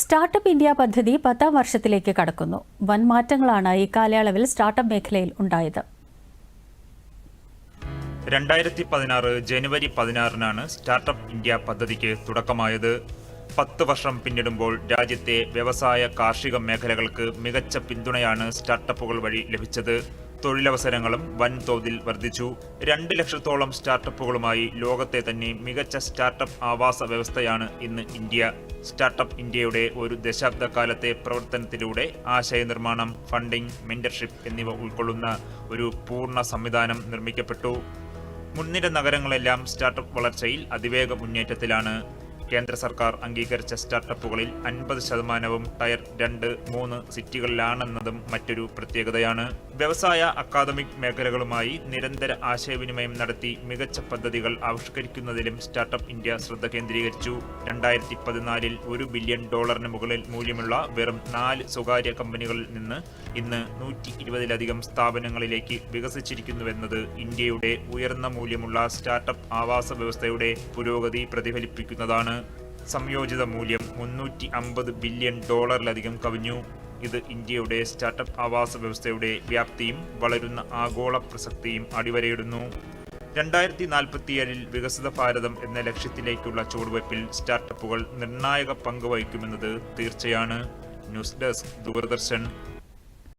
Startup India പദ്ധതി പത്താം വർഷത്തിലേക്ക് കടക്കുന്നു. വൻ മാറ്റങ്ങളാണ് ഈ കാലയളവിൽ സ്റ്റാർട്ടപ്പ് മേഖലയിൽ ഉണ്ടായത്. രണ്ടായിരത്തി പതിനാറ് ജനുവരി പതിനാറിനാണ് സ്റ്റാർട്ടപ്പ് ഇന്ത്യ പദ്ധതിക്ക് തുടക്കമായത്. പത്ത് വർഷം പിന്നിടുമ്പോൾ രാജ്യത്തെ വ്യവസായ കാർഷിക മേഖലകൾക്ക് മികച്ച പിന്തുണയാണ് സ്റ്റാർട്ടപ്പുകൾ വഴി ലഭിച്ചത്. തൊഴിലവസരങ്ങളും വൻതോതിൽ വർദ്ധിച്ചു. രണ്ട് ലക്ഷത്തോളം സ്റ്റാർട്ടപ്പുകളുമായി ലോകത്തെ തന്നെ മികച്ച സ്റ്റാർട്ടപ്പ് ആവാസ വ്യവസ്ഥയാണ് ഇന്ന് ഇന്ത്യ. സ്റ്റാർട്ടപ്പ് ഇന്ത്യയുടെ ഒരു ദശാബ്ദകാലത്തെ പ്രവർത്തനത്തിലൂടെ ആശയനിർമ്മാണം ഫണ്ടിംഗ് മെന്റർഷിപ്പ് എന്നിവ ഉൾക്കൊള്ളുന്ന ഒരു പൂർണ സംവിധാനം നിർമ്മിക്കപ്പെട്ടു. മുൻനിര നഗരങ്ങളെല്ലാം സ്റ്റാർട്ടപ്പ് വളർച്ചയിൽ അതിവേഗ മുന്നേറ്റത്തിലാണ്. കേന്ദ്ര സർക്കാർ അംഗീകരിച്ച സ്റ്റാർട്ടപ്പുകളിൽ അൻപത് ശതമാനവും ടയർ രണ്ട് മൂന്ന് സിറ്റികളിലാണെന്നതും മറ്റൊരു പ്രത്യേകതയാണ്. വ്യവസായ അക്കാദമിക് മേഖലകളുമായി നിരന്തര ആശയവിനിമയം നടത്തി മികച്ച പദ്ധതികൾ ആവിഷ്കരിക്കുന്നതിലും സ്റ്റാർട്ടപ്പ് ഇന്ത്യ ശ്രദ്ധ കേന്ദ്രീകരിച്ചു. രണ്ടായിരത്തി പതിനാലിൽ ഒരു ബില്യൺ ഡോളറിന് മുകളിൽ മൂല്യമുള്ള വെറും നാല് സ്വകാര്യ കമ്പനികളിൽ നിന്ന് ഇന്ന് നൂറ്റി ഇരുപതിലധികം സ്ഥാപനങ്ങളിലേക്ക് വികസിച്ചിരിക്കുന്നുവെന്നത് ഇന്ത്യയുടെ ഉയർന്ന മൂല്യമുള്ള സ്റ്റാർട്ടപ്പ് ആവാസ വ്യവസ്ഥയുടെ പുരോഗതി പ്രതിഫലിപ്പിക്കുന്നതാണ്. സംയോജിത മൂല്യം മുന്നൂറ്റി അമ്പത് ബില്യൺ ഡോളറിലധികം കവിഞ്ഞു. ഇത് ഇന്ത്യയുടെ സ്റ്റാർട്ടപ്പ് ആവാസ വ്യവസ്ഥയുടെ വ്യാപ്തിയും വളരുന്ന ആഗോള പ്രസക്തിയും അടിവരയിടുന്നു. രണ്ടായിരത്തി നാൽപ്പത്തിയേഴിൽ വികസിത ഭാരതം എന്ന ലക്ഷ്യത്തിലേക്കുള്ള ചുവടുവയ്പിൽ സ്റ്റാർട്ടപ്പുകൾ നിർണായക പങ്ക് വഹിക്കുമെന്നത് തീർച്ചയാണ്. News desk Doordarshan.